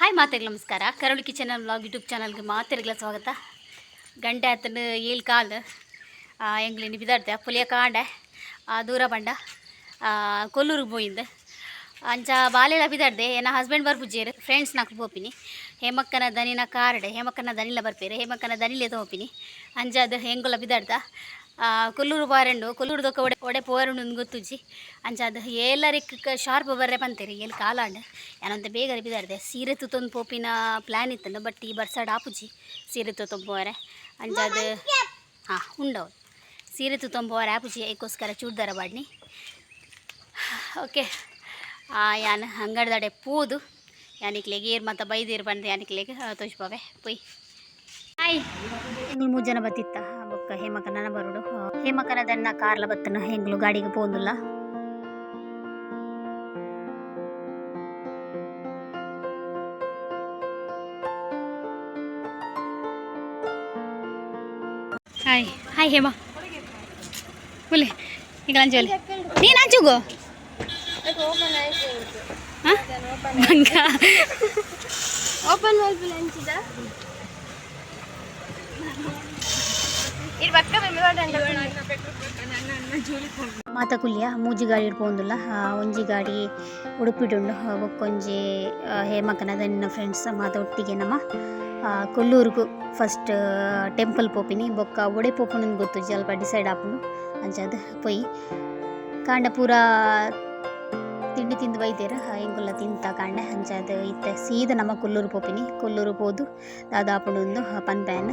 Hi ಮಾತೆಗೆ ನಮಸ್ಕಾರ. ಕರುಳು ಕಿಚನ್ ವ್ಲಾಗ್ ಯೂಟ್ಯೂಬ್ ಚಾನಲ್ಗೆ ಮಾತೆರಿಗೆಲ್ಲ ಸ್ವಾಗತ. ಗಂಟೆ ಆತನ ಏಳು ಕಾಲು ಹೆಂಗ್ಲಿನ ಬಿದ್ದಾಡ್ದೆ ಪುಲಿಯ ಕಾಂಡೆ ದೂರ ಬಂಡ ಕೊಲ್ಲೂರಿಗೆ ಬೋಯಿಂದ ಅಂಚ ಬಾಲೆಲ್ಲ ಬಿದಾಡ್ದೆ ನನ್ನ ಹಸ್ಬೆಂಡ್ ಬರ್ಪುಜ್ಜೇರು ಫ್ರೆಂಡ್ಸ್ ನಾಲ್ಕು ಹೋಗ್ತೀನಿ ಹೇಮಕ್ಕನ ದನಿನ ಕಾರ್ಡೆ, ಹೇಮಕ್ಕನ ದನಿಲ ಬರ್ಪೇರು, ಹೇಮಕ್ಕನ ದನಿಲೆ ತಗೋತೀನಿ ಅಂಜ ಅದು ಹೆಂಗೆಲ್ಲ ಬಿದಾಡ್ದ ಕೊಲ್ಲೂರು ಬಾರೆಂಡು ಕುಲ್ಲೂರು ದೊಕ್ಕ ಒಡೆ ಒಡೆ ಪೋರೆಂಡು ಒಂದು ಅಂಚ ಅದು ಎಲ್ಲರಿಕ್ ಶಾರ್ಪ್ ಬರ್ರೆ ಬಂತೀರಿ ಎಲ್ಲಿ ಕಾಲಾಂಡ್. ಏನಂತ ಬೇಗ ಬಿದ್ದಾಡ್ದೆ ಸೀರೆ ತುತ್ತೊಂದು ಪೋಪಿನ ಪ್ಲ್ಯಾನ್ ಇತ್ತಲ್ಲ ಬಟ್ ಈ ಬರ್ಸಾಡ್ ಆಪುಜಿ ಸೀರೆ ತುತ್ತೊಂಬೋರೆ ಅಂಚ ಅದು, ಹಾಂ ಉಂಡವ್ ಸೀರೆ ತುತ್ತೊಂಬೋರೆ ಆಪುಜಿ ಅದಕ್ಕೋಸ್ಕರ ಚೂಡ್ದಾರ ಬಾಡ್ನಿ. ಓಕೆ ಯಾನ್ ಅಂಗಡ್ದಾಡೆ ಪೂದು. ಯಾನಿಕ್ಲೆಗೆ ಏರ್ ಮತ್ತು ಬೈದಿರ್ ಬಂದು ಯಾನಿಕ್ಲೆಗೆ ತೋಜ್ಬಾವೆ. ಪೊಯ್. ಎಂಗ್ಲು ಮೂರು ಜನ ಬತ್ತಿತ್ತ? ಬೊಕ್ಕ ನನ್ನ ಬರುಡು. ಹೇಮಕನ ದನ್ನ ಕಾರ್ಲ ಬತ್ತನ. ಹೆಂಗ್ಲು ಗಾಡಿಗೆ ಪೋಂದುಲ್ಲ. ಹಾಯ್. ಹಾಯ್ ಹೇಮ. ಬುಲೆ ಈಗ ಅಂಜೋಲಿ ನೀನು ಅಂಚುಗೋ ಮಂಗ ಓಪನ್ ಮಲ್ಪಲ್ ಹಂಚಿದ ಇದು ಪಕ್ಕ ಮಾತ ಕುಲ್ಯ ಮೂಜಿ ಗಾಡಿ ಇಡ್ಪೊಂದುಲ್ಲ ಒಂಜಿ ಗಾಡಿ ಉಡುಪಿಡುಂಡು. ಬೊಕ್ಕೊಂಜಿ ಹೇಮಕನ ನಿನ್ನ ಫ್ರೆಂಡ್ಸ್ ಮಾತ ಒಟ್ಟಿಗೆ ನಮ್ಮ ಕೊಲ್ಲೂರ್ಗು ಕೊಲ್ಲೂರುಗು ಫಸ್ಟ್ ಟೆಂಪಲ್ ಪೋಪಿನಿ. ಬೊಕ್ಕ ಒಡೆ ಪೋಪುನಂದು ಗೊತ್ತು ಅಲ್ಪ ಡಿಸೈಡ್ ಆಪುಂಡು. ಅಂಚದ ಪೊಯ್. ಕಾಂಡ ಪೂರ ತಿಂಡಿ ತಿಂದು ಬೈದೇರ. ಎಂಗುಲ್ಲ ತಿಂತ ಕಾಂಡೆ ಹಂಚಾದ, ಇತ್ತೆ ಸೀದ ನಮ್ಮ ಕೊಲ್ಲೂರು ಪೋಪಿನಿ. ಕೊಲ್ಲೂರು ಹೋದು ದಾದಾಪುಂಡು ಒಂದು ಪನ್ ಪ್ಯಾನ್.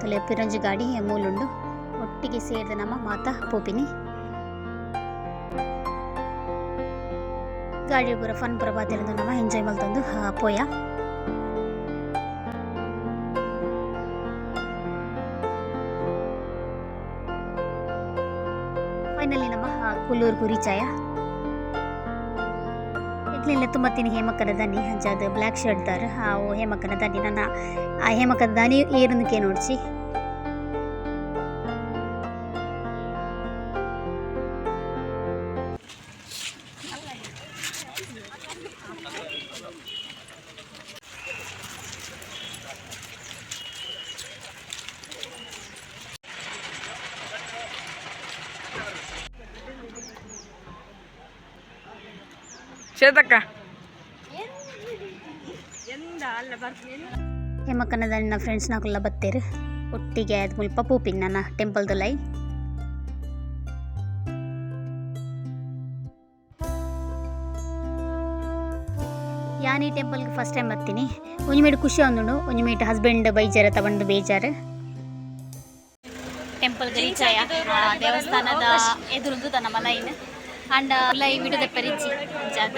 ತಲೆ ಪಿರಂಜಿ ಗಾಡಿ ಮೂಲುಂಡು. ಒಟ್ಟಿಗೆ ಸೇರಿದ ನಮ್ಮ ಮಾತ ಪೋಪಿನಿ. ಗಾಡಿ ಪೂರ ಫನ್ ಪೂರ ಬಾತಿರಂದು ನಮ್ಮ ಎಂಜಾಯ್ ಮಲ್ ತಂದು ಪೋಯ. ಫೈನಲಿ ನಮ್ಮ ಗುರಿ ಕೊಲ್ಲೂರ್ಗೂ ರೀಚ್ ಆಯ ತುಂಬ ತಿನಿ ಹೇಮಕ್ಕನ ದಾನಿ ಅಂಚಾದ್ ಬ್ಲ್ಯಾಕ್ ಶರ್ಟ್ ದಾರ. ಅವು ಹೇಮಕ್ಕನ ದಾನಿ, ನನ್ನ ಆ ಹೇಮಕ್ಕನ ದಾನಿ ಏರೊಂದಕ್ಕೆ ನೋಡ್ಸಿ ಶ್ವೇತಕ್ಕ ಹೇಮಕ್ಕನ ನನ್ನ ಫ್ರೆಂಡ್ಸ್ ನಾಕುಲ್ಲ ಬತ್ತೇರು ಒಟ್ಟಿಗೆ ಅದು ಮುಲ್ಪ ಪೂಪಿನ್ ನನ್ನ ಟೆಂಪಲ್ ಲೈ ಯಾನಿ ಟೆಂಪಲ್ ಟೆಂಪಲ್ಗೆ ಫಸ್ಟ್ ಟೈಮ್ ಬರ್ತೀನಿ? ಒಂಜಿ ಮೀಟ್ ಖುಷಿ ಒಂದುಂಡು ಒಂಜಿ ಮೀಟ್ ಹಸ್ಬೆಂಡ್ ಬೈಜಾರ ತಗೊಂಡು ಬೇಜಾರು. ಟೆಂಪಲ್ಗೆ ರೀಚ್ ಆಯ? ದೇವಸ್ಥಾನದ ಎದುರುದು ತನ್ನ ಲೈನ್ ಅಂಡ ಲೈ ವಿಡಿಯೋದ ಪರಿಚಿ ಜಾದ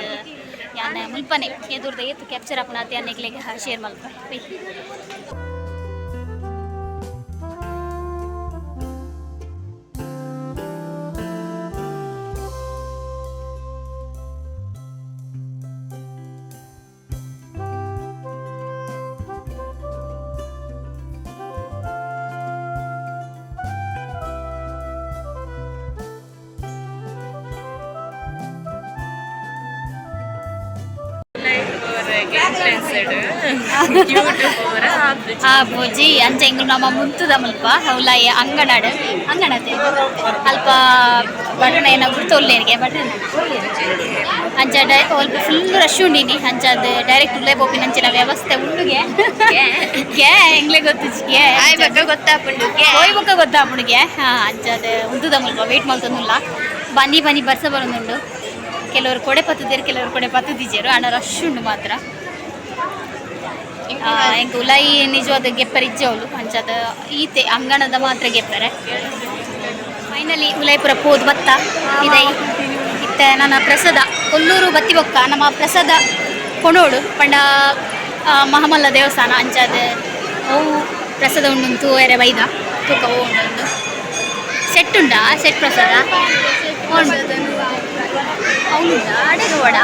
ಯಾನ ಮುಲ್ಪನೆ. ಎದುರ್ದ ಏತು ಕ್ಯಾಪ್ಚರ್ ಅಪ್ಪನ ಅತ್ತೆ ಅನ್ನೆಗ್ಲೆಗೆ ಶೇರ್ ಮಲ್ಪ ಆ ಪೂಜಿ ಅಂಚ ಇಂಗು ನಮ್ಮ ಮುಂತುದ ಮುಲ್ಪ ಅವಲಾಯ ಅಂಗನಾಡು ಅಲ್ಪ ಬಟನ ಏನ ಗುರ್ತೊಲ್ಲೇರಿಗೆ ಬಟನ ಅಂಚ ಅಲ್ಪ ಫುಲ್ ರಶ್ ಉಂಡಿನಿ. ಅಂಚ ಅದು ಡೈರೆಕ್ಟ್ ಉಳ್ಳೇ ಬೋಪಿನ ಅಂಚಿನ ವ್ಯವಸ್ಥೆ ಉಂಡುಗೆ ಗೆ. ಎಂಗ್ಲೆ ಗೊತ್ತು ಗೆ? ಆಯ್ ಬಗ್ಗೆ ಗೊತ್ತಾಪುಂಡು ಹೋಯ್ ಬೊಕ್ಕ ಗೊತ್ತಾಪುಣಿಗೆ ಹಾ ಅಂಚ ಅದು ಉದ್ದುದ ಮುಲ್ಪ ವೇಟ್ ಮಾಡ್ತಂದಿಲ್ಲ. ಬನ್ನಿ ಬನ್ನಿ ಬರ್ಸ ಬರೋದುಂಡು. ಕೆಲವರು ಕೊಡೆ ಪತ್ತದಿರು ಕೆಲವರು ಕೊಡೆ ಪತ್ತದಿಜರು ಹಣ ರಶ್ ಉಂಡು ಮಾತ್ರ. ಎಂಕ್ ಉಲಾಯಿ ನಿಜವಾದ ಗೆಪ್ಪರ್ ಇಜ್ಜವಳು ಅಂಚದ ಈತೆ ಅಂಗಣದ ಮಾತ್ರ ಗೆಪ್ಪರೆ. ಫೈನಲಿ ಉಲೈಪುರ ಪೋದ್ ಬತ್ತ. ಇದೈ ಇತ್ತ ನನ್ನ ಪ್ರಸಾದ. ಕೊಲ್ಲೂರು ಬತ್ತಿ ಬೊಕ್ಕ ನಮ್ಮ ಪ್ರಸಾದ ಕೊಣೋಡು. ಪಂಡ ಮಹಮಲ್ಲ ದೇವಸ್ಥಾನ. ಅಂಚಾದ ಅವು ಪ್ರಸಾದ ಉಂಡು ತೂವರೆ ಬೈದ. ತೂಕ ಹೂ ಉಂಡು ಸೆಟ್ ಉಂಡಾ? ಸೆಟ್ ಪ್ರಸಾದ? ಅವನು ಅಡೆಗೆ ಓಡ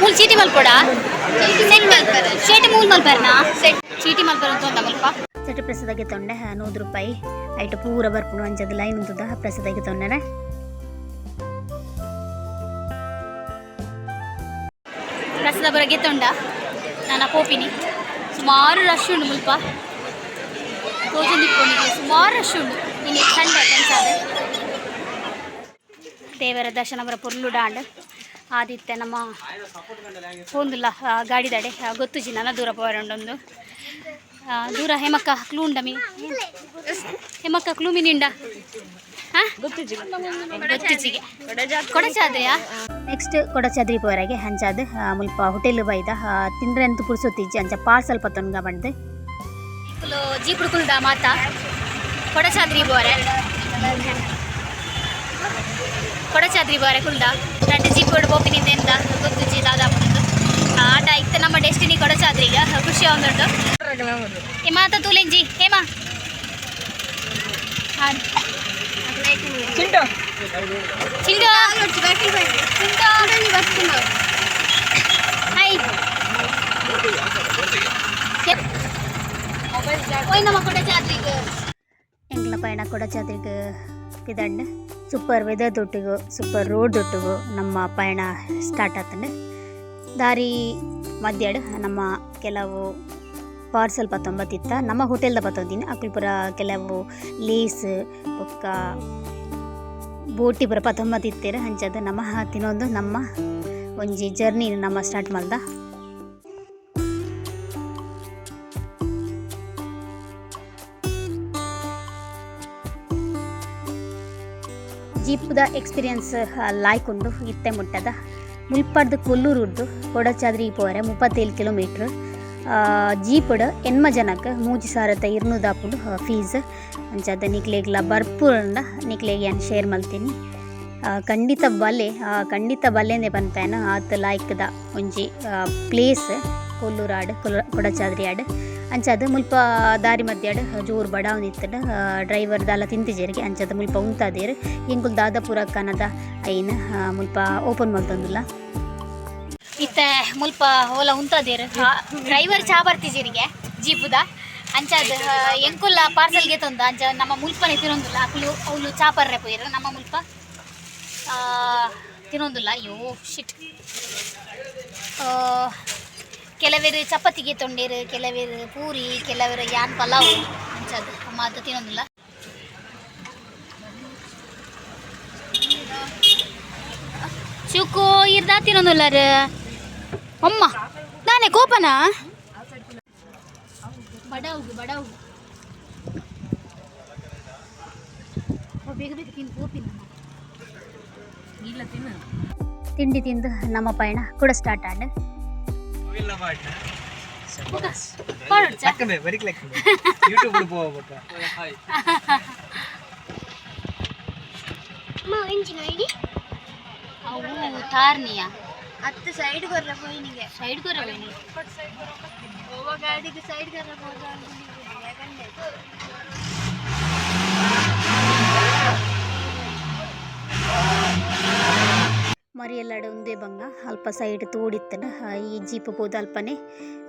ಮೂಲ್ ಚೀಟಿ ಮಲ್ಕೊಡ? ಸೆಟ್ ಮಲ್ಪರ ಮೂಲ್ ಮಲ್ಪರ್ನಾ? ಸೆಟ್ ಚೀಟಿ ಮಲ್ಪರ ಅಂತ ಮಲ್ಪ? ಸೆಟ್ ತೊಂಡೆ ನೂರು ರೂಪಾಯಿ. ಐಟು ಪೂರ ಬರ್ಪುಂಡು ಅಂಜದ ಲೈನ್ ಉಂತದ ತೊಂಡೆನೆ. ಪ್ರಸಾದ ಬರಗೆ ತೊಂಡ? ನಾನು ಪೋಪಿನಿ ಸುಮಾರು ರಶ್ ಉಂಡು ಮುಲ್ಪ. ಸುಮಾರು ರಶ್ ಉಂಡು. ಇನ್ನು ಸಂಡೆ ಕನ್ಸಾದ ದೇವರ ದರ್ಶನ ಬರ ಪೊರ್ಲು ಡಾಂಡ್. ಆದಿತ್ಯ ನಮ್ಮ ಪೋಂದುಲ್ಲ ಆ, ಗಾಡಿ ದಾಡೆ ಗೊತ್ತು ಜಿ ನನ್ನ ದೂರ ಪೋರೊಂಡೊಂದು ಆ, ದೂರ ಹೆಮಕ್ಕ ಕ್ಲೂ ಉಂಡ ಮೀ ಹೆಮಕ್ಕ ಕ್ಲೂ ಮೀನಿಂಡ ಹಾಂ ಗೊತ್ತಿಜಿಗೆ ನೆಕ್ಸ್ಟ್ ಕೊಡಚಾದ್ರಿ ಪೋರಾಗೆ ಹಂಚಾದ ಮುಲ್ಪ ಹೋಟೆಲ್ ಬೈದ ತಿಂದ್ರೆಂತು ಪುರ್ಸೊತ್ತಿಜ್ಜಿ ಅಂಚ ಪಾರ್ಸಲ್ ಪತ್ತೊನ್ಗ ಬಂದೆ ಜೀಪುಡುಕುಲ್ದ ಮಾತಾ? ಕೊಡಚಾದ್ರಿ ಬೋರೆ ಕೊಡಚಾದ್ರಿ ಬರಕುಲ್ದ ರಡ್ಡು ಜೀಪ್ ರೋಡ್ ಹೋಗ್ತಿನಿಂದ ಗೊತ್ತು ಜೀದ ಅದಾಪುಂಡು ಆಟ ಇತ್ತು ನಮ್ಮ ಡೆಸ್ಟಿನಿ ಕೊಡಚಾದ್ರಿ ಈಗ ಖುಷಿ ಆಗುಂದುಂಟು ಏಮಾತ ತೂಲೆಂಜಿ ಹೇಮಾ ಚಿಂಟು ಚಿಂಟು ಚಿಂಟು ಹಾಯ್ எங்களை பையனை கூட சேர்த்துருக்கு இதண்டு ಸೂಪರ್ ವೆದರ್ ದೊಟ್ಟಿಗು, ಸೂಪರ್ ರೋಡ್ ದೊಟ್ಟಿಗು ನಮ್ಮ ಪಯಣ ಸ್ಟಾರ್ಟ್ ಆತಂಡು ದಾರಿ ಮಧ್ಯಾಡ್ ನಮ್ಮ ಕೆಲವು ಪಾರ್ಸಲ್ ಪತ್ತೊಂಬತ್ತಿತ್ತ ನಮ್ಮ ಹೋಟೆಲ್ದ ಪತ್ತೊಂದಿನಿ ಅಕ್ಲು ಪೂರ ಕೆಲವು ಲೇಸ್ ಬೊಕ್ಕ ಬೋಟಿ ಪುರ ಪತ್ತೊಂಬತ್ತಿತ್ತೇರು ಹಂಚದ ನಮ್ಮ ತಿನ್ನೊಂದು ನಮ್ಮ ಒಂಜಿ ಜರ್ನಿ ನಮ್ಮ ಸ್ಟಾರ್ಟ್ ಮಾಡ್ದ. ಜೀಪ್ದ ಎಕ್ಸ್ಪೀರಿಯನ್ಸ್ ಲಾಯ್ಕ್ ಉಂಡು ಇತ್ತೆ ಮುಟ್ಟದ. ಮುಲ್ಪಡ್ದ ಕೊಲ್ಲೂರು ಉಡ್ದು ಕೊಡಚಾದ್ರಿ ಪೋರೆ, ಮುಪ್ಪತ್ತೇಳು ಕಿಲೋಮೀಟ್ರ್. ಜೀಪಡ್ ಎನ್ಮ ಜನಕ್ಕೆ ಮೂಜಿ ಸಾವಿರದ ಇರ್ನೂರು ದಾಪುಡು ಫೀಸ್ ಅಂಚಾದ ನಿಕ್ಲೆಗ್ಲ ಬರ್ಪೂರ್ಂಡ ನಿಕ್ಲೆಗ್ ಏನು ಶೇರ್ ಮಲ್ತೀನಿ. ಖಂಡಿತ ಬಲೆ ಖಂಡಿತ ಬಲೆನೇ ಪನ್ಪೇನ ಆತ ಲಾಯ್ಕ್ದ ಒಂಜಿ ಪ್ಲೇಸ್ ಕೊಲ್ಲೂರಾಡ್ ಕೊಲ್ಲ ಕೊಡಚಾದ್ರಿ ಆಡ್. ಅಂಚದ ಮುಲ್ಪ ದಾರಿ ಮಧ್ಯಾಡ್ ಜೋರು ಬಡಾವ್ ನಿತ್ತಡ ಡ್ರೈವರ್ ದಾಲ ತಿಂತಿಜೇರಿಗೆ ಅಂಚಾದ ಮುಲ್ಪ ಉಂತಾದೇರು. ಎಂಕುಲ್ ದಾದಾಪುರ, ಕನದ, ಐನ್ ಮುಲ್ಪ ಓಪನ್ ಮಲ್ತೊಂದುಲ್ಲ ಇತ್ತ ಮುಲ್ಪ ಓಲ ಉಂತಾದೇರು. ಡ್ರೈವರ್ ಚಾ ಬರ್ತಿಜೀರಿಗೆ ಜೀಪುದ. ಅಂಚಾದ ಎಂಕುಲ್ಲ ಪಾರ್ಸಲ್ಗೆ ತಂದ. ಅಂಚ ನಮ್ಮ ಮುಲ್ಪನೆ ತಿನ್ನೊಂದಿಲ್ಲ ಅಕ್ಕಳು ಅವಳು ಚಾ ಪರ್ರೆ ಪೋಯ್ರು. ನಮ್ಮ ಮುಲ್ಪ ತಿನ್ನೊಂದುಲ್ಲ ಅಯ್ಯೋ ಶಿಟ್ ಕೆಲವೇರು ಚಪಾತಿಗೆ ತೊಂಡೇರು ಕೆಲವೇರು ಪೂರಿ ಕೆಲವೇರು ಯಾನ್ ಪಲಾವ್ ಅಂಚದು ಮಾತು ತಿನ್ನೊಂದಿಲ್ಲ. ಚುಕ್ಕು ಇರ್ದ ತಿನ್ನೊಂದಿಲ್ಲ ಅಮ್ಮ ನಾನೇ ಕೋಪನಾ? ಬಡವ್ಗು ಬಡವ್ಗು. ಓ, ಬೇಗ ಬೇಗ ತಿಂದು ಕೋಪಿನ ಇಲ್ಲ ತಿನ್ನು. ತಿಂಡಿ ತಿಂದು ನಮ್ಮ ಪಯಣ ಕೂಡ ಸ್ಟಾರ್ಟ್ ಆಡ್. ಪಾಡೋಡ್ಚ ಲಕ್ಕಂದೆ ಬರೀಕ್ ಲಕ್ಕಂದೆ ಯೂಟ್ಯೂಬ್ ಹೋಗ್ಬೇಕ ಅವು ತಾರ್ನಿಯ ಹತ್ತು ಸೈಡ್ ಕೊರ್ರ ಪೋಯಿನಿಗೆ ಸೈಡ್ ಕೊರಬೇನಿ ಹೋಗೋ ಗಾಡಿಗೆ ಸೈಡ್ ಕೊರ್ರ ಹೋದ ಯಾಕಂದ್ರೆ ಮರಿಯಲ್ಲಾಡ ಒಂದೇ ಬಂಗ ಅಲ್ಪ ಸೈಡ್ ತೋಡಿತ್ತನ ಈ ಜೀಪ್ ಹೋದ ಅಲ್ಪನೆ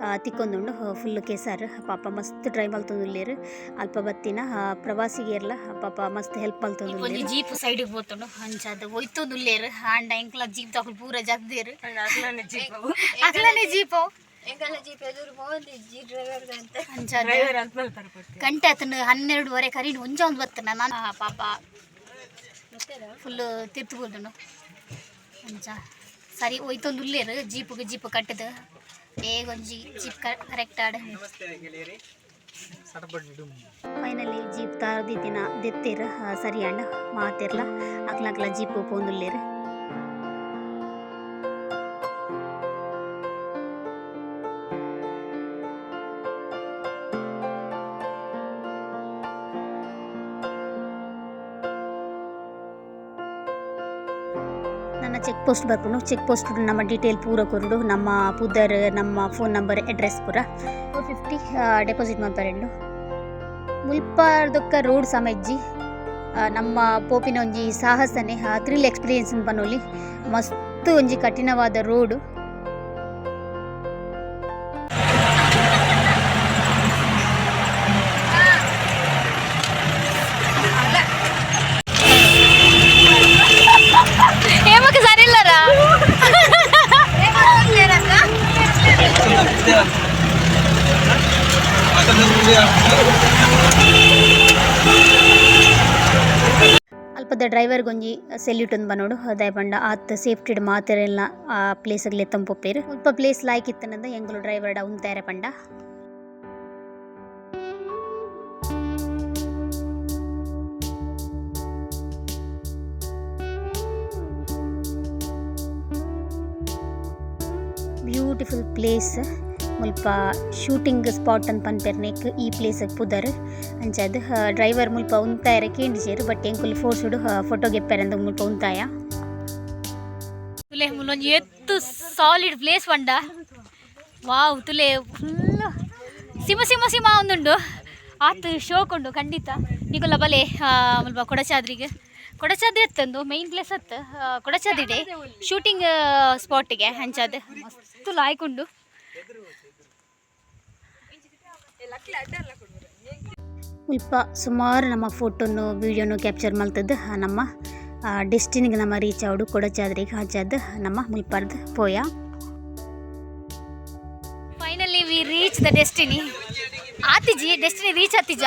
ಆ, ತಿಕ್ಕೊಂದುಂಡು ಫುಲ್ ಕೆಸರ್. ಪಾಪ ಮಸ್ತ್ ಡ್ರೈ ಮಲ್ತೊಂದುಲ್ಲೇರು ಅಲ್ಪ ಬತ್ತಿನ ಪ್ರವಾಸಿಗೆ ಪ್ರವಾಸಿಗೇರ್ಲ ಪಾಪ ಮಸ್ತ್ ಹೆಲ್ಪ್ ಮಲ್ತೊಂದು ಜೀಪ್ ಸೈಡಿಗೆ ಹೋತುಂಡು ಹಂಚಾದ ಒಯ್ತೊಂದುಲ್ಲೇರು ಆಂಡ ಎಂಕ್ಲ ಜೀಪ್ ತಗೊಳ್ ಪೂರ ಜಗ್ದೇರು. ಅಗ್ಲನೆ ಜೀಪ್ ಗಂಟೆ ಆತನ ಹನ್ನೆರಡುವರೆ ಕರೀನು ಒಂಜ ಒಂದು ಬತ್ತನ ನಾನು. ಪಾಪ ಫುಲ್ ತಿರ್ತು ಅಂಚ ಸರಿ ಒಯ್ತೊಂದು ಉಲ್ಲೇರು ಜೀಪ್ಗೆ ಜೀಪ್ ಕಟ್ಟದು ಬೇಗ ಒಂಜಿ ಜೀಪ್ ಕರೆಕ್ಟ್ ಆಡ. ಫೈನಲಿ ಜೀಪ್ ತಾರದಿತ್ತಿನ ದೆತ್ತೇರು ಸರಿ ಅಣ್ಣ ಮಾತಿರ್ಲ ಅಕ್ಲಕ್ಲ ಜೀಪ್ ಪೋಂದುಲ್ಲೇರು. ಪೋಸ್ಟ್ ಬರ್ಕೊಂಡು ಚೆಕ್ ಪೋಸ್ಟ್ ನಮ್ಮ ಡೀಟೇಲ್ ಪೂರ ಕೊರಡು ನಮ್ಮ ಪುದರ್, ನಮ್ಮ ಫೋನ್ ನಂಬರ್ ಅಡ್ರೆಸ್ ಪೂರ ಫೋರ್ ಫಿಫ್ಟಿ ಡೆಪಾಸಿಟ್ ಮಾಡ್ತಾರೆಂಡು ಮುಲ್ಪಾರ್ದೊಕ್ಕ ರೋಡ್ ಸಮಜ್ಜಿ ನಮ್ಮ ಪೋಪಿನ ಒಂಜಿ ಸಾಹಸನೆ ಥ್ರಿಲ್ ಎಕ್ಸ್ಪೀರಿಯನ್ಸ್ ಬನ್ನೋಲಿ ಮಸ್ತ್ ಒಂಜಿ ಕಠಿಣವಾದ ರೋಡು ಅಲ್ಪದ ಗೊಂಜಿ ಒಂಜಿ ಸೆಲ್ಯೂಟ್ ಒಂದು ಬನ್ನೋಡು ಹೃದಯ ಪಂಡ ಆತ್ ಸೇಫ್ಟಿ ಮಾತೆರೆಲ್ಲ ಆ ಪ್ಲೇಸ್ ಅಲ್ಲಿ ಪೊಪ್ಪೇರು ಸ್ವಲ್ಪ ಪ್ಲೇಸ್ ಲಾಯ್ಕ್ ಇತ್ತನಂದ ಡ್ರೈವರ್ ಡ ಉಂತಾರೆ ಪಂಡ. Beautiful place. ಮುಲ್ಪ ಶೂಟಿಂಗ್ ಸ್ಪಾಟ್ ಅಂತ ಪನ್ಪೆರ್ನೇಕ್ ಈ ಪ್ಲೇಸ್ ಪುದರ್. ಅಂಚದ್ ಡ್ರೈವರ್ ಮುಲ್ಪ ಉಂತಾಯರ ಕೇಂಡಿಜೇರು ಬಟ್ ಎಂಕುಲು ಫೋರ್ಸುಡು ಫೋಟೋ ಗೆಪ್ಪೆರಂದ ಮುಲ್ಪ ಉಂತಾಯ. ತುಲೆ ಮುಲ್ಲೊಂಜಿ ಎತ್ತು ಸಾಲಿಡ್ ಪ್ಲೇಸ್ ಪಂಡ. ವಾವ್, ತುಲೆ ಫುಲ್ ಸಿಮ ಸಿಮ ಸಿಮ ಒಂದುಂಡು. ಆತ್ ಶೋಕೊಂಡು ಖಂಡಿತ. ನಿಕುಲ ಬಲೆ ಮುಲ್ಪ ಕೊಡಚಾದ್ರಿಗೆ. ಕೊಡಚಾದ್ರಿ ಅತ್ತಂದು ಮೈನ್ ಪ್ಲೇಸ್ ಅತ್ತ. ಕೊಡಚಾದ್ರಿಡೆ ಶೂಟಿಂಗ್ ಸ್ಪಾಟಿಗೆ ಹಂಚಾದ ಮಸ್ತ್ ಲಾಯ್ಕೊಂಡು. ಮುಲ್ಪ ಸುಮಾರು ನಮ್ಮ ಫೋಟೋನು ವೀಡಿಯೋನು ಕ್ಯಾಪ್ಚರ್ ಮಲ್ತದ್ದು ನಮ್ಮ ಡೆಸ್ಟಿನಿಗೆ ನಮ್ಮ ರೀಚ್ ಆವಡು ಕೊಡಚಾದ್ರಿಗೆ ಹಚ್ಚದ್ದು ನಮ್ಮ ಮುಲ್ಪಾರ್ದ ಪೋಯ. Finally we reach the destiny ಆತಿಜಿ destiny reach ಆತಿಜ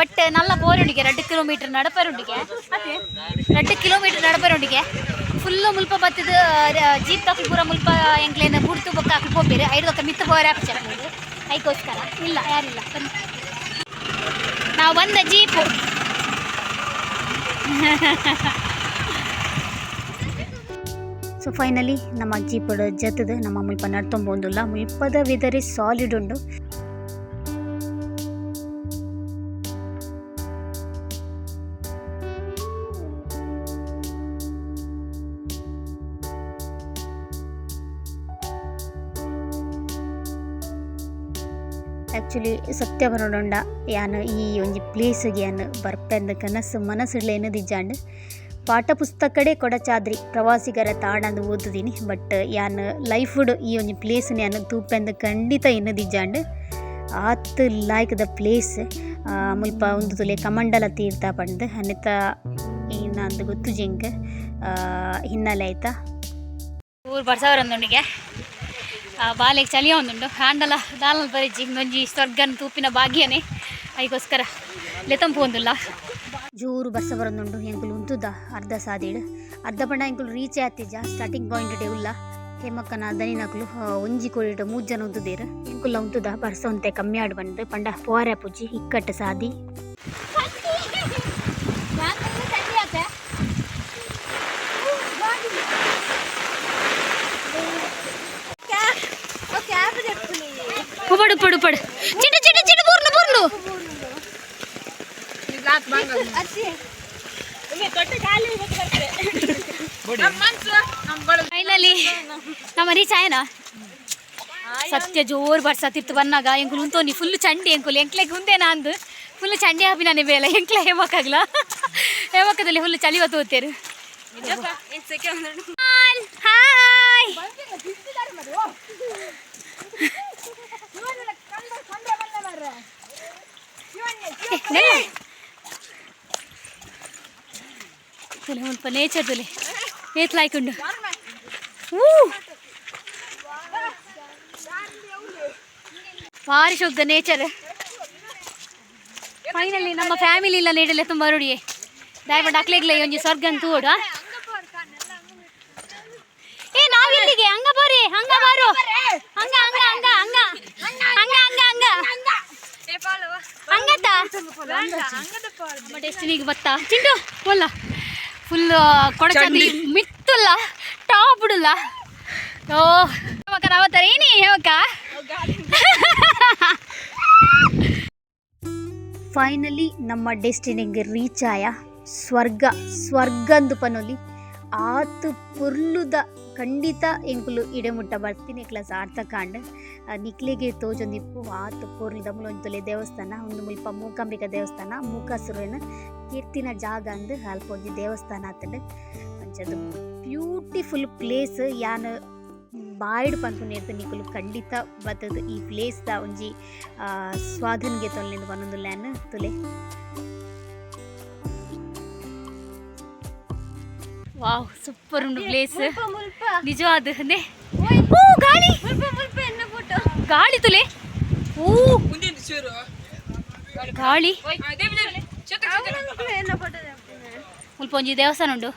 ಬಟ್ ನಲ್ಲ ಪೋರುಂಡಿಗೆ ಎರಡು ಕಿಲೋಮೀಟರ್ ನಡಪರುಂಡಿಗೆ ಅದೇ, ಎರಡು ಕಿಲೋಮೀಟರ್ ನಡಪರುಂಡಿಗೆ ಫುಲ್ಲು ಮುಲ್ಪ ಬತ್ತದ ಜೀಪ್ ತಕ್ಕ ಪೂರ ಮುಲ್ಪ ಎಂಗ್ಲೇನ ಬುಡ್ತು ಬೊಕ್ಕ ಹಾಕಿ ಹೋಗ್ಬೇರೆ. ಐದು ದೊಕ್ಕ ಮಿತ್ತ ಹೋರ ಹಾಕ್ಚಾರ ಐಕೋಸ್ಕರ. ಇಲ್ಲ, ಯಾರಿಲ್ಲ ನಾವು ಬಂದ ಜೀಪು ಸೊ ಫೈನಲಿ ನಮ್ಮ ಜೀಪಡ್ ಜತ್ತದ ನಮ್ಮ ಮುಲ್ಪ ನಡ್ತೊಂಬೋದಿಲ್ಲ ಮುಲ್ಪದ ವೆದರ್ ಸಾಲಿಡ್ ಉಂಡು ಆ್ಯಕ್ಚುಲಿ ಸತ್ಯ ಬರೋಡೊಂಡ ಯಾನು ಈ ಒಂಜಿ ಪ್ಲೇಸ್ಗೆ ಯಾನು ಬರ್ಪೆಂದ ಕನಸು ಮನಸ್ಸುಡ್ಲ ಏನದಿಜ್ಜಾಂಡ್ ಪಾಠ ಪುಸ್ತಕಡೆ ಕೊಡಚಾದ್ರಿ, ಪ್ರವಾಸಿಗರ ತಾಣಂದು ಓದಿದ್ದೀನಿ, ಬಟ್ ಯಾನ್ ಲೈಫುಡ್ ಈ ಒಂಜಿ ಪ್ಲೇಸ್ನ ಯಾನು ತೂಪೆಂದ ಖಂಡಿತ ಏನದಿಜ್ಜಾಂಡ್ ಆತ್ ಲಾಯ್ಕ್ ದ ಪ್ಲೇಸ್ ಮುಲ್ಪ ಒಂದು ತುಲೆ ಕಮಂಡಲ ತೀರ್ಥ ಪಂಡ್ ಅನ್ನಿತ ಇನ್ನಂದು ಗೊತ್ತು ಜಿಂಕ್ ಹಿನ್ನೆಲೆ ಆಯ್ತಾ? ಊರು ಬರ್ಸವರೊಂದೊಂದಿಗೆ ಬಾಲೆಗೆ ಚಳಿಯ ಒಂದುಂಡು ಹ್ಯಾಂಡಲ ದಾಲ್ ಬರಿಜ್ಜಿ ಒಂಜಿ ಸ್ವರ್ಗನ್ ತೂಪಿನ ಭಾಗ್ಯನೇ. ಅದಕ್ಕೋಸ್ಕರ ಲೆತಂಪು ಒಂದಿಲ್ಲ ಜೋರು ಬರ್ಸ ಬರೋದುಂಡು ಎಂಕುಲು ಉಂತುದ, ಅರ್ಧ ಸಾದೀಡ್ ಅರ್ಧ ಬಣ್ಣ ಎಂಕುಲು ರೀಚ್ ಆತಿಜ ಸ್ಟಾರ್ಟಿಂಗ್ ಪಾಯಿಂಟ್ ಡೇ ಉಲ್ಲ. ಹೇಮಕ್ಕನ ದನಿನಕ್ಲು ಒಂಜಿ ಕೋಳಿಟ ಮೂರು ಜನ ಉಂತುದೇರು. ಎಂಕುಲ್ಲ ಉಂತುದ ಬರ್ಸ ಒಂತೆ ಕಮ್ಮಿ ಆಡ್ ಬಂದು, ಪಂಡ ಪೋರೆ ಪುಜ್ಜಿ, ಇಕ್ಕಟ್ಟು ಸಾದಿ ಪಡು ಪಡು ಪಡು. ಚಿಟು ಚಿಟು ಚಿಟು ಬೂರ್ನು ಬೂರ್ನು. ಫೈನಲಿ ನಮ್ಮ ರೀಚ್ ಆಯ್ನಾ ಸತ್ಯ ಜೋರ್ ಬರ್ಸ ತಿತ್ತು ಬನ್ನಾಗ ಎಂಕುಲು ಉಂತೋನಿ ಫುಲ್ ಚಂಡಿ ಎಂಕುಲು. ಎಂಕ್ಲೆಗ್ ಮುಂದೆ ಅಂದು ಫುಲ್ ಚಂಡಿ ಹಾಪಿ ನಾನೇ ಬೇಲ ಎಂಕ್ಲೆ ಹೇಮಕ್ಕಾಗ್ಲ ಹೇಮಕ್ಕದಲ್ಲಿ ಫುಲ್ ಚಳಿ ಹೊತ್ತು ಹೋಗ್ತೇರು ಹಾಯ್ ತುಲೆ ಮುಲ್ಪ ನೇಚರ್ ತುಲೆ. ಏತ್ ಲಾಯ್ಕೊಂಡು ಊ! ಭಾರಿ ಶುದ್ಧ ನೇಚರ್ ಫೈನಲಿ ನಮ್ಮ ಫ್ಯಾಮಿಲಿ ಇಲ್ಲ ನೀಡಲ್ಲ ತುಂಬ ರೂಢಿಯೇ. ಡೈಮಂಡ್ ಅಕ್ಲೆಗ್ಲೆ ಒಂಜಿ ಸ್ವರ್ಗ ಅಂತ ಓಡ? ಏ ನಾವಿಲ್ಲಿಗೆ ಹಂಗ ಬರ್ರಿ ಹಂಗ ಬಾರು. ಹಂಗ ಹಂಗ ಹಂಗ ಹಂಗ. ಹಂಗ ಹಂಗ ಹಂಗ. ಹಂಗತ್ತ? ನಮ್ಮ ಡೆಸ್ಟಿನಿಗೆ ಬತ್ತಾ? ಚಿಂಟು ಫುಲ್ ಮಿತ್ತುಲ್ಲ ಟಾಪ್ ಬಿಡಲ್ಲ ಓ ಮಕ್ಕ ನಾವತ್ತರ ಏನಿ ಫೈನಲಿ ನಮ್ಮ ಡೆಸ್ಟಿನಿಗೆ ರೀಚ್ ಆಯ. ಸ್ವರ್ಗ ಸ್ವರ್ಗಂದು ಪನೊಲಿ. ಆತು ಪುರ್ಲುದ ಖಂಡಿತ ಎಂಕುಲು ಇಡೆಮುಟ್ಟ ಬರ್ತೀನಿ ಕ್ಲಾಸ್ ಆಡ್ತ ಕಾಂಡ್ ನಿಕ್ಲೆಗೆ ತೋಜೊಂದಿಪ್ಪು ಆತು ಪೊರ್ಲುದ ಮುಲೊಂತುಲೆ ದೇವಸ್ಥಾನ ಒಂದು ಮುಲ್ಪ ಮೂಕಾಂಬಿಕ ದೇವಸ್ಥಾನ ಮೂಕಾಸುರನ ಕೀರ್ತಿನ ಜಾಗ ಅಂದು ಅಲ್ಪ ಒಂಜಿ ದೇವಸ್ಥಾನ ಆತಂಡ್. ಅಂಚದು ಬ್ಯೂಟಿಫುಲ್ ಪ್ಲೇಸ್ ಯಾನ್ ಬಾಯ್ಡ್ ನೀರ್ತು ನಿಕುಲು ಖಂಡಿತ ಬತ್ತದು ಈ ಪ್ಲೇಸ್ದ ಒಂಜಿ ಆ, ತೊಲೆಂದು ಬಂದೊಂದು ಲ್ಯಾನ್ ತುಲೆ. ವಾವ್ ಸೂಪರ್ ಉಂಡು ಪ್ಲೇಸ್ ನಿಜವಾದ ಓ ಗಾಳಿ. ಗಾಳಿ ತುಲೆ. ಓ ಗಾಳಿ. ಮುಲ್ಪ ಒಂಜಿ ದೇವಸ್ಥಾನ ಉಂಡು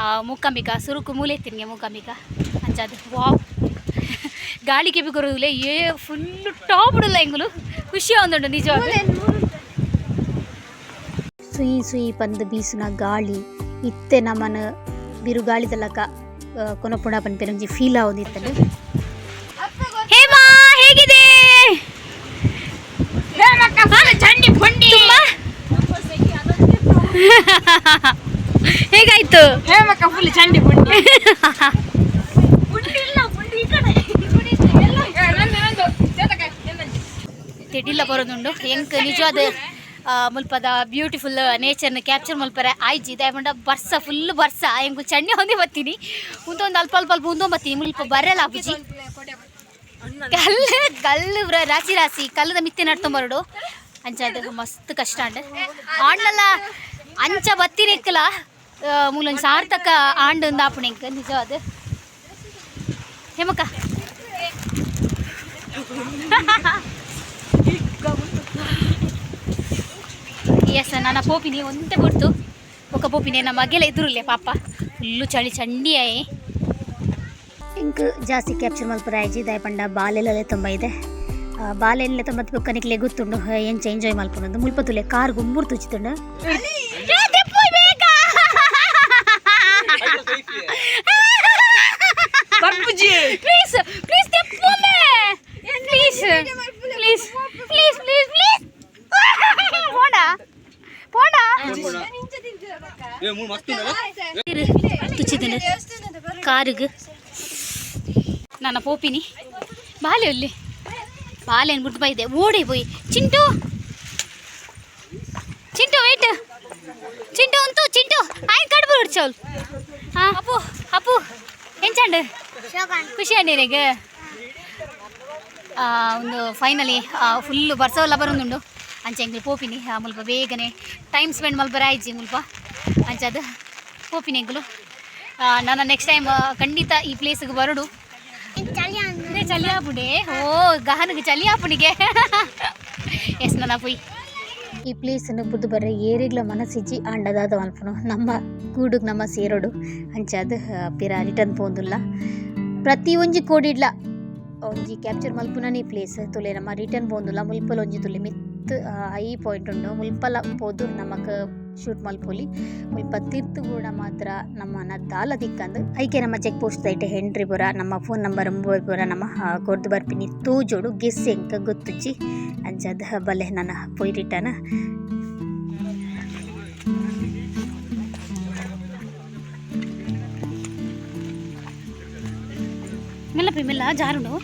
ಆ, ಮೂಕಾಂಬಿಕಾ ಸುರುಕು ಮೂಲೆ ತಿನ್ಗೆ ಮೂಕಾಂಬಿಕಾ. ಅಂಚಾದ ವಾವ್. ಗಾಳಿ ಕೆಪಿ ಕೊರೋದಿಲ್ಲ ಏ ಫುಲ್ ಟಾಪ್ ಉಡಲ್ಲ ಹೆಂಗಲು. ಖುಷಿ ಆವೊಂದುಂಡು ನಿಜವಾಗ ಸುಯಿ ಸುಯಿ ಪಂದು ಬೀಸಿನ ಗಾಳಿ. ಇತ್ತೆ ನಮ್ಮನ ತಲಕ ಕೊನಪುಣ ಪನ್ಪೇರು ಒಂಜಿ ಫೀಲ್ ಆಗುದಿತ್ತಂಡು ಹೇಮಾ ಹೇಗಿದೆ? ಹೇಗಾಯ್ತು? ಹೇಮಕ್ಕ ಫುಲ್ ಚಂಡಿ ಪುಂಡಿ. ತಿಡಿಲ್ಲ ಬರೋದುಂಡು. ಎಂಕ್ ನಿಜವಾದ ಮುಲ್ಪದ ಬ್ಯೂಟಿಫುಲ್ ನೇಚರ್ನ ಕ್ಯಾಪ್ಚರ್ ಮಲ್ಪರ. ಆಯ್ಜಿ ದಯಮಂಡ ಬರ್ಸ ಫುಲ್ ಬರ್ಸ. ಹೆಂಗು ಚಂಡಿ ಹೊಂದಿ ಬತ್ತೀನಿ ಉಂದೊಂದು ಅಲ್ಪ ಅಲ್ಪ ಅಲ್ಪ ಉಂದೊ ಬತ್ತೀನಿ ಮುಲ್ಪ ಬರಲ್ಲ ಆಪುಜಿ ಕಲ್ಲು ಕಲ್ಲು ರಾಸಿ ರಾಸಿ ಕಲ್ಲದ ಮಿತ್ತಿ ನಡ್ತೊಂಬರಡು ಅಂಚ ಮಸ್ತ್ ಕಷ್ಟ ಅಂಡ್. ಆಂಡ್ಲಲ್ಲ ಅಂಚ ಬತ್ತೀನಿ ಇಕ್ಕಲ ಮೂಲೊಂದು ಸಾರ್ಥಕ ಆಂಡ್ ಒಂದು ಆಪುಣ ಎಂಕ ನಿಜ ಅದು. ಹೇಮಕ್ಕ. ಎಸ್ ನನ್ನ ಪೋಪಿನಿ ಒಂದೇ ಕೊಡ್ತು ఒక ಪೋಪಿನಿ ನಮ್ಮ ಮಗೆಲ್ಲ ಎದುರುಲ್ಲೇ ಪಾಪ. ಫುಲ್ಲು ಚಳಿ ಚಂಡಿ ಆಯೆ ಇಂಕ್ ಜಾಸ್ತಿ ಕ್ಯಾಪ್ಚರ್ ಮಲ್ಪರ ಆಯ್ಜಿ ದಯಪಂಡ ಬಾಲೆಲ್ಲ ತುಂಬ ಇದೆ. ಬಾಲೆಲ್ಲ ತುಂಬ ಬೊಕ್ಕನಿಕ್ಲೆ ಗೊತ್ತುಂಡು ಎಂಚ ಎಂಜಾಯ್ ಮಲ್ಪುನೊಂದು ಮುಲ್ಪ ತುಲೆ ಕಾರ್ ಗುಂಬುರ್ ತುಚ್ಚಿತುಂಡು please please please please please ಪೋಣ ತುಚ್ಚಿತುಂಡು ಕಾರುಗು. ನನ್ನ ಪೋಪಿನಿ. ಬಾಲೆ ಅಲ್ಲಿ. ಬಾಲೆ ಅನ್ಬಿಟ್ಟು ಬೈದೆ? ಓಡಿ ಪೋಯಿ ಚಿಂಟು. ಚಿಂಟು ವೇಟ್ ಚಿಂಟು ಅಂತೂ ಚಿಂಟು. ಆಯ್ತು ಕಡ್ಬು ಹಿಡ್ಚೋಲ್ ಹಾಂ? ಅಪ್ಪು. ಅಪ್ಪು. ಎಂಚಂಡು ಖುಷಿ ಅಂಡಿ ನಿನಗೆ. ಒಂದು ಫೈನಲಿ ಫುಲ್ಲು ಬರ್ಸವಲ್ಲ ಬರೋದುಂಡು. ಅಂಚೆ ಪೋಪಿನಿ. ಮುಲ್ಪ ಬೇಗನೆ ಟೈಮ್ ಸ್ಪೆಂಡ್ ಮಲ್ಪ ಆಯ್ಜಿ ಮುಲ್ಪ ಅಂಚದು ಪೋಪಿನಿ ಎಂಗ್ಲು ನಾನು ನೆಕ್ಸ್ಟ್ ಟೈಮ್ ಖಂಡಿತ ಈ ಪ್ಲೇಸಿಗೆ ಬರಡು. ಆಪುಡೆ ಓ, ಗಹನಿಗೆ ಚಳಿ ಆಪುನಿಗೆ ಎಸ್ ನನ್ನ ಪುಯ್ ಈ ಪ್ಲೇಸನ್ನು ಬುದ್ದು ಬರ್ರೆ ಏರಿಗ್ಲ ಮನಸ್ಸಿಜ್ಜಿ ಅಂಡದಾದ ಅನ್ಪನು ನಮ್ಮ ಗೂಡುಗ್ ನಮ್ಮ ಸೇರೋಡು. ಅಂಚಾದ ಪಿರ ರಿಟರ್ನ್ ಪೋಂದುಲ್ಲ. ಪ್ರತಿ ಒಂಜಿ ಕೋಡಿಡ್ಲ. ಒಂಜಿ ಕ್ಯಾಪ್ಚರ್ ಮಲ್ಪುನನಿ ಪ್ಲೇಸ್ ತುಲೆ ನಮ್ಮ ರಿಟರ್ನ್ ಪೋಂದುಲ್ಲ. ಮುಲ್ಪಲ್ಲಿ ಒಂಜಿ ತುಲೆ ಮಿತ್ ಐ ಪಾಯಿಂಟ್ ಉಂಡು ಮುಲ್ಪಲ ಪೋದು ನಮಕ್ ಶೂಟ್ ಮಲ್ಪೊಲಿ ಮುಲ್ಪ ತಿರ್ತು ಕೂಡ ಮಾತ್ರ ನಮ್ಮನ ದಾಲ ದಿಕ್ಕಂದು ಐಕೆ ನಮ್ಮ ಚೆಕ್ ಪೋಸ್ಟ್ ಐಟೆ ಹೆಂಡ್ರಿ ಬುರ ನಮ್ಮ ಫೋನ್ ನಂಬರ್ ಬುರ ನಮ್ಮ ಕೊರ್ದು ಬರ್ಪಿನಿ ತೂಜೋಡು ಗೆಸ್ ಎಂಕ ಗೊತ್ತುಜ್ಜಿ ಅಂಜದ ಬಲೆ ನನ್ನ ಪೊಯ್ರಿಟನ ರಿಟರ್ನ್. ಮೆಲ್ಲ ಜಾರುಂಡು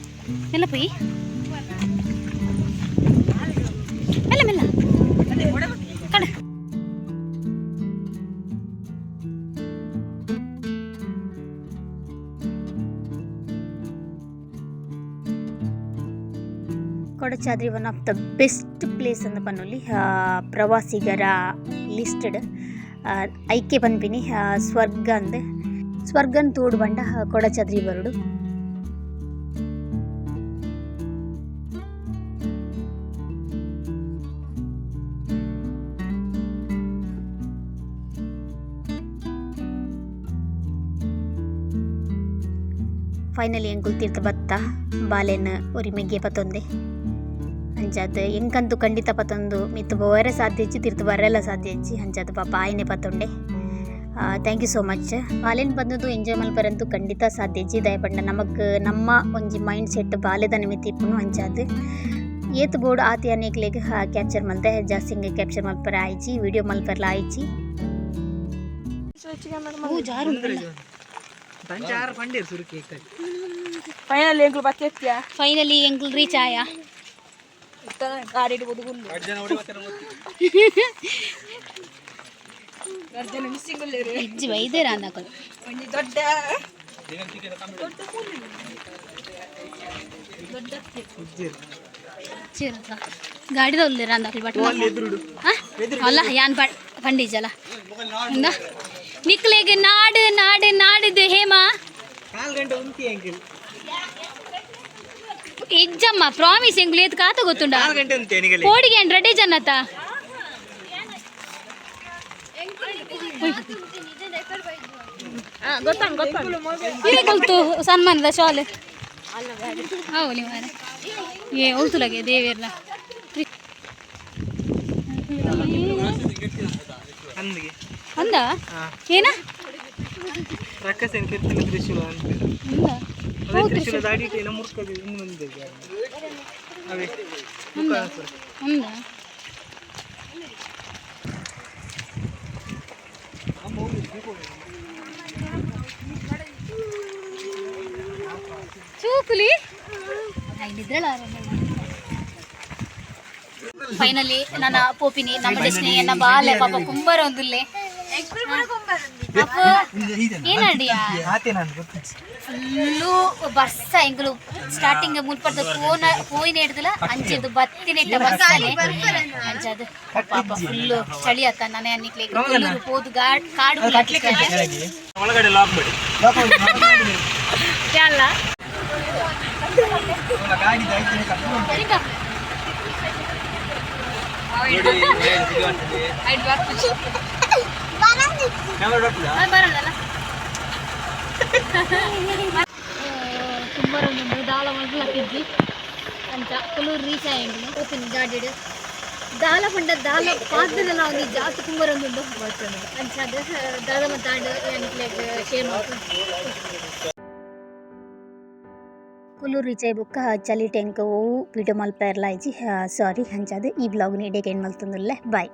ಮೆಲ್ಲ Kodachadri one of the best place ಅಂತ ಪನ್ನೊಲಿ ಪ್ರವಾಸಿಗರ ಲಿಸ್ಟೆಡ್ ಐಕೆ ಬಂದ್ಬಿನಿ ಸ್ವರ್ಗ ಅಂದ್. ಸ್ವರ್ಗನ್ ತೋಡು ಬಂಡ ಕೊಡಚಾದ್ರಿ ಬರುಡು. ಫೈನಲಿ ಎಂಕುಲ್ ತೀರ್ಥ ಬತ್ತ ಬಾಲೆನ್ ಒರಿಮೆಗೆ ಪತ್ತೊಂದೆ ಅಂಚಾದ್ ಎಂಕಂತೂ ಖಂಡಿತ ಪತ್ತೊಂದು ಮಿತ್ತು ಬೋರೆ ಸಾಧ್ಯ ಹೆಚ್ಚಿ ತಿರ್ತು ಬರೆಲ್ಲ ಸಾಧ್ಯ ಹೆಚ್ಚಿ. ಅಂಚಾದ್ ಪಾಪ ಆಯ್ನೆ ಪತ್ತೊಂಡೆ ಥ್ಯಾಂಕ್ ಯು ಸೋ ಮಚ್ ಬಾಲೆನ್ ಬಂದದ್ದು ಎಂಜಾಯ್ ಮಲ್ಪರಂತೂ ಖಂಡಿತ ಸಾಧ್ಯ ಹೆಚ್ಚಿ. ದಯಪಂಡ ನಮಕ್ ನಮ್ಮ ಒಂಜಿ ಮೈಂಡ್ ಸೆಟ್ ಬಾಲ್ಯದ ನಿಮಿತ್ತ ಇಪ್ಪುನು ಅಂಚಾದ್ ಏತ್ ಬೋರ್ಡ್ ಆತಿ ಅನೇಕ್ಲೆಗ್ ಕ್ಯಾಪ್ಚರ್ ಮಲ್ತೆ. ಜಾಸ್ತಿ ಹಿಂಗೆ ಕ್ಯಾಪ್ಚರ್ ಮಲ್ಪರ ಆಯ್ಚಿ. ವಿಡಿಯೋ ಮಲ್ಪರ್ಲ ಆಯ್ಚಿ. ಜಾರು ಫೈನಲ್ ಎಂಕ್ಲು ಬತ್ತೆತ್ಯ ಫೈನಲಿ ಎಂಕುಲ್ ರೀಚ್ ಆಯಾ ಗಾಡಿ ಅರ್ಜನ ಬರ್ತಾರೆ ಗರ್ಜನ ಮಿಸ್ಸಿಂಗ್ ಅನ್ನಕೊಂಡು ದೊಡ್ಡ ಗಾಡಿದ ಉಲ್ಲೇರ ಅಂದ ಬಟ್ ಅಲ್ಲ ಯಾನ್ ಪಂಡಿಜಲ ಹಿಂಗ ನಿಕ್ಲೆಗೆ ನಾಡು ನಾಡು ನಾಡಿದ್ದು ಹೇಮ. ಇಜ್ಜಮ್ಮ ಪ್ರಾಮಿಸ್ ಹೆಂಗ್ ಏತ್ ಕಾತ ಗೊತ್ತುಂಡ ಕೋಡಿಗೆ ಅಂಡ್ ರೆಡಿ ಜನ್ನತ ಸನ್ಮಾನದ ಶಾಲೆ. ಹೌಲಿ ಮಾರ. ಏ ಹೋಗ್ತುಲಗೆ ದೇವಿಯರ್ಲ. ಅಂದಿಗೆ ಅಂದ? ಏನ? ರಕ್ಕಸೇನ ಕಿರ್ತಿನ ತ್ರಿಶೂಲ ಅಂತ. ಅಂದ? ತ್ರಿಶೂಲ. ಏನೋ ಮುರ್ಕದು ಅವೇ ಚೂಕುಲಿ ಫೈನಲಿ ನನ್ನ ಪೋಪಿನಿ ನಮ್ಮ ಡೆಸ್ಟಿನಿ ಎನ್ನ ಬಾಲೆ ಪಾಪ ಕುಂಬರ ಒಂದುಲ್ಲೆ. ಫುಲ್ಲು ಬರ್ಸ ಎಂಗ್ಲು ಸ್ಟಾರ್ಟಿಂಗ್ ಮುಲ್ಪಡ್ದ ಫೋನ್ ಪೋಯಿನ ಹಿಡ್ದಲ ಅಂಚದು ಬತ್ತಿನ ಇಟ್ಟ ಬರ್ಸಾನೆ ಅಂಚದು ಪಾಪ ಫುಲ್ಲು ಚಳಿ ಆತ ನಾನೇ ಅನ್ನಿಕ್ಲೆ. ಹೋದು ಗಾಡ್ ಕಾಡು ಒಳಗಡೆ ಲಾಕ್ ಮಾಡಿ. ಅಲ್ಲ? ಗಾಡಿ ತುಂಬ ಒಂದು ದಾಳ ಮಗ್ಲ ತಿದ್ದಿ ಅಂತ ಕುಲೂರು ರೀಚ್ ಆಯ್ತು ಹೋಗ್ತೀನಿ ಗಾಡಿ ದಾಲ ಪಂಡ ದಾಲ ಪಾತ್ರದಲ್ಲ ಒಂದು ಜಾಸ್ತಿ ಕುಂಬರೊಂದು ಅಂಚ ದಾದ ಮಾತಾಡು ಶೇರ್ ಮಾಡ್ಕೊಂಡು ಕುಲು ರೀಚ್ ಬುಕ್ಕ ಚಲಿ ಟೆಂಕ್ ವಿಡಿಯೋ ಮಲ್ಪೆರ್ಲಾಯ್ಜಿ ಸಾರಿ ಹಂಚಾದ ಈ ಬ್ಲಾಗ್ನ ಇಡೇಗೆ ಏನು ಮಲ್ತಂದುಲ್ಲೆ ಬಾಯ್